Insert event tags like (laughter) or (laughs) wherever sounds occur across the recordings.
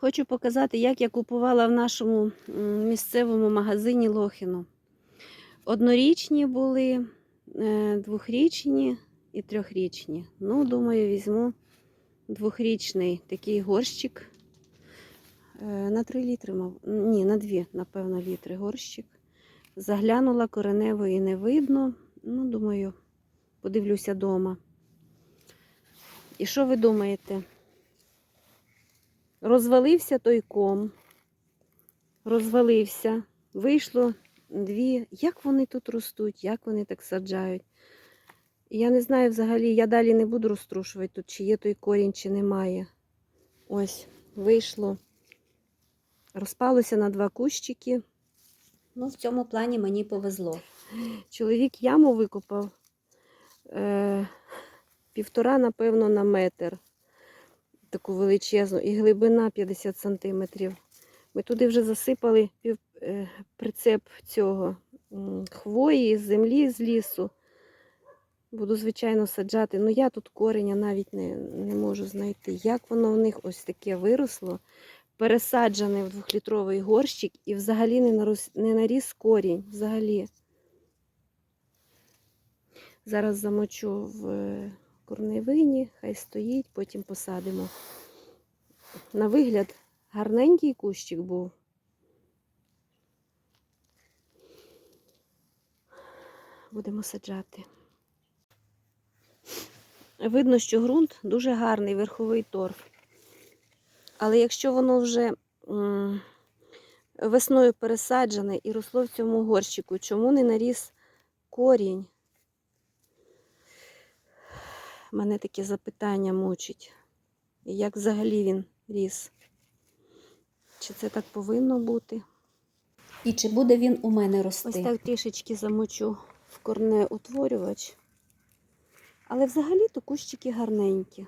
Хочу показати, як я купувала в нашому місцевому магазині Лохіну. Однорічні були, е, двохрічні і трьохрічні. Ну, думаю, візьму двохрічний такий горщик. Е, На 3 літри, мав... ні, на 2, напевно, літри горщик. Заглянула кореневої не видно. Ну, думаю, подивлюся вдома. І що ви думаєте? Розвалився той ком, розвалився, вийшло дві. Як вони тут ростуть, як вони так саджають? Я не знаю взагалі, я далі не буду розтрушувати тут, чи є той корінь, чи немає. Ось, вийшло. Розпалося на два кущики. Ну, в цьому плані мені повезло. Чоловік яму викопав е, півтора, напевно, на метр. Таку величезну, і глибина 50 сантиметрів. Ми туди вже засипали пів, е, прицеп цього хвої з землі, з лісу. Буду, звичайно, саджати. Ну я тут кореня навіть не, не можу знайти. Як воно в них ось таке виросло, пересаджене в двохлітровий горщик і взагалі не, нарос, не наріс корінь. Взагалі. Зараз замочу в е, корневині, хай стоїть, потім посадимо. На вигляд гарненький кущик був. Будемо саджати. Видно, що ґрунт дуже гарний, верховий торф. Але якщо воно вже весною пересаджене і росло в цьому горщику, чому не наріс корінь? Мене таке запитання мучить. Як взагалі він ріс? Чи це так повинно бути? І чи буде він у мене рости? Ось так трішечки замочу в корнеутворювач. Але взагалі-то кущики гарненькі.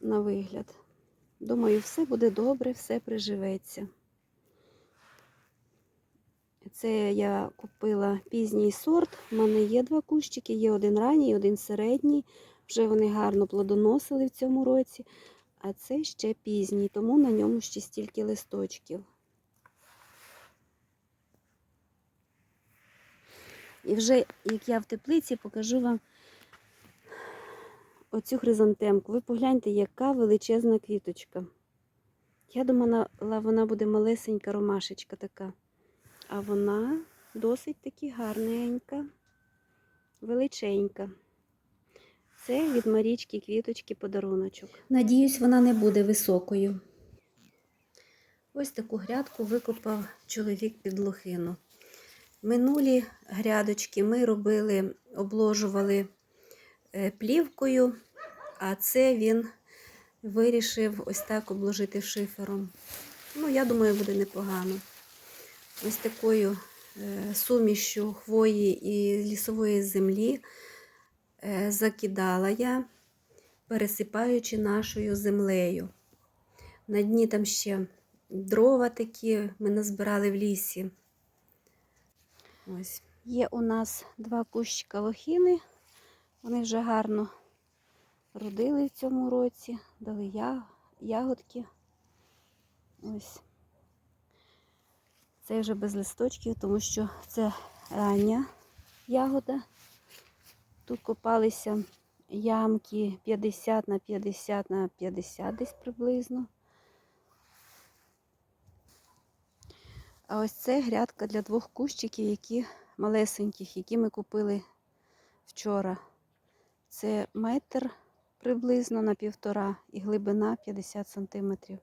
На вигляд. Думаю, все буде добре, все приживеться. Це я купила пізній сорт. У мене є два кущики, є один ранній, один середній. Вже вони гарно плодоносили в цьому році. А це ще пізній, тому на ньому ще стільки листочків. І вже, як я в теплиці, покажу вам оцю хризантемку. Ви погляньте, яка величезна квіточка. Я думала, вона буде малесенька ромашечка така. А вона досить таки гарненька, величенька. Це від Марічки квіточки подаруночок. Надіюсь, вона не буде високою. Ось таку грядку викопав чоловік під лохину. Минулі грядочки ми робили, обложували е, плівкою, а це він вирішив ось так обложити шифером. Ну, я думаю, буде непогано. Ось такою е, сумішю хвої і лісової землі е, закидала я, пересипаючи нашою землею. На дні там ще дрова такі ми назбирали в лісі. Ось. Є у нас два кущика лохіни. Вони вже гарно родили в цьому році, дали ягодки. Ось. Це вже без листочків, тому що це рання ягода. Тут копалися ямки 50 на 50 на 50 десь приблизно. А ось це грядка для двох кущиків, які малесеньких, які ми купили вчора. Це метр приблизно на півтора і глибина 50 сантиметрів.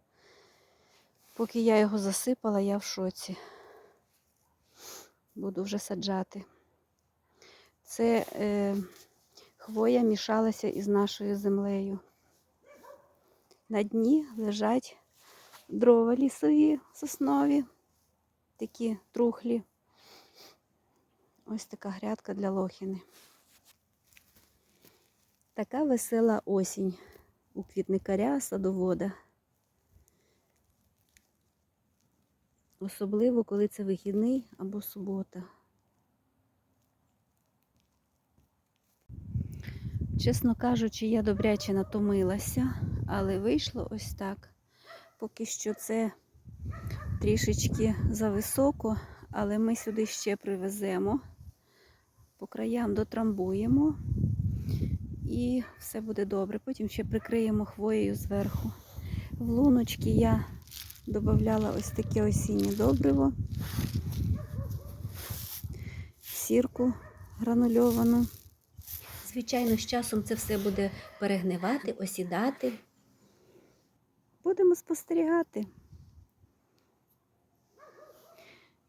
Поки я його засипала, я в шоці. Буду вже саджати. Це е, хвоя мішалася із нашою землею. На дні лежать дрова лісові соснові такі трухлі. Ось така грядка для лохини. Така весела осінь у квітникаря садовода. Особливо, коли це вихідний або субота. Чесно кажучи, я добряче натомилася, але вийшло ось так. Поки що це трішечки зависоко, але ми сюди ще привеземо, по краям дотрамбуємо і все буде добре. Потім ще прикриємо хвоєю зверху. В луночки я додавала ось таке осіннє добриво, сірку гранульовану. Звичайно, з часом це все буде перегнивати, осідати. Будемо спостерігати.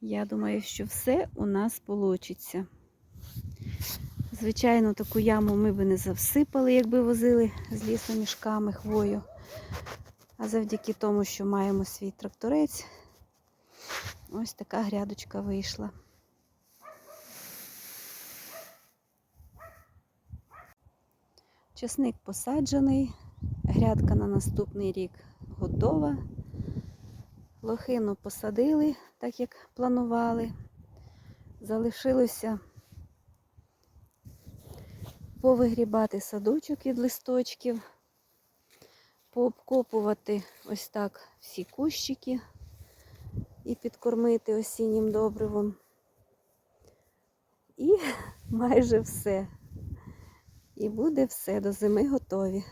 Я думаю, що все у нас вийде. Звичайно, таку яму ми би не завсипали, якби возили з лісу мішками хвою. А завдяки тому, що маємо свій тракторець, ось така грядочка вийшла. Часник посаджений, грядка на наступний рік готова. Лохину посадили, так як планували. Залишилося повигрібати садочок від листочків, пообкопувати ось так всі кущики і підкормити осіннім добривом. І (laughs) майже все. І буде все, до зими готові.